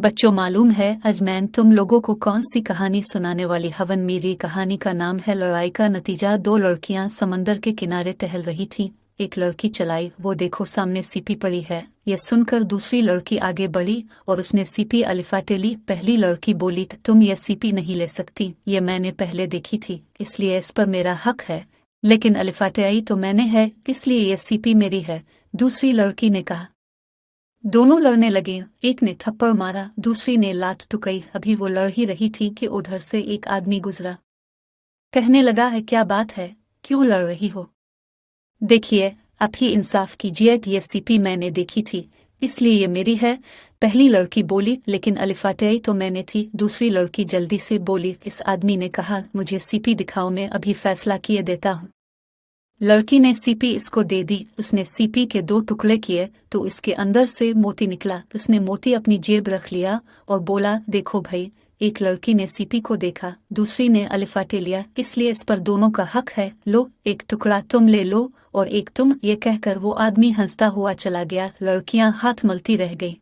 बच्चों, मालूम है, आज मैं तुम लोगों को कौन सी कहानी सुनाने वाली हवन। मेरी कहानी का नाम है लड़ाई का नतीजा। दो लड़कियाँ समंदर के किनारे टहल रही थीं। एक लड़की चलाई, वो देखो सामने सीपी पड़ी है। यह सुनकर दूसरी लड़की आगे बढ़ी और उसने सीपी अलिफाटे ली। पहली लड़की बोली, तुम ये सीपी नहीं ले सकती। ये मैंने पहले देखी थी, इसलिए इस पर मेरा हक है। लेकिन अलिफाटे आई तो मैंने है, इसलिए ये सीपी मेरी है। दूसरी लड़की ने कहा दोनों लड़ने लगे। एक ने थप्पड़ मारा, दूसरी ने लात टुकई। अभी वो लड़ ही रही थी कि उधर से एक आदमी गुजरा। कहने लगा, है क्या बात है? क्यों लड़ रही हो? देखिए आप ही इंसाफ कीजिए ये सीपी मैंने देखी थी। इसलिए ये मेरी है। पहली लड़की बोली, लेकिन अलिफाटे तो मैंने थी। दूसरी लड़की जल्दी से बोली, इस आदमी ने कहा, मुझे सीपी दिखाओ, मैं अभी फैसला किए देता हूँ। लड़की ने सीपी इसको दे दी, उसने सीपी के दो टुकड़े किए तो इसके अंदर से मोती निकला। उसने मोती अपनी जेब रख लिया और बोला, देखो भाई, एक लड़की ने सीपी को देखा, दूसरी ने अलिफाटे लिया, इसलिए इस पर दोनों का हक है। लो, एक टुकड़ा तुम ले लो और एक तुम, ये कहकर वो आदमी हंसता हुआ चला गया। लड़कियाँ हाथ मलती रह गई।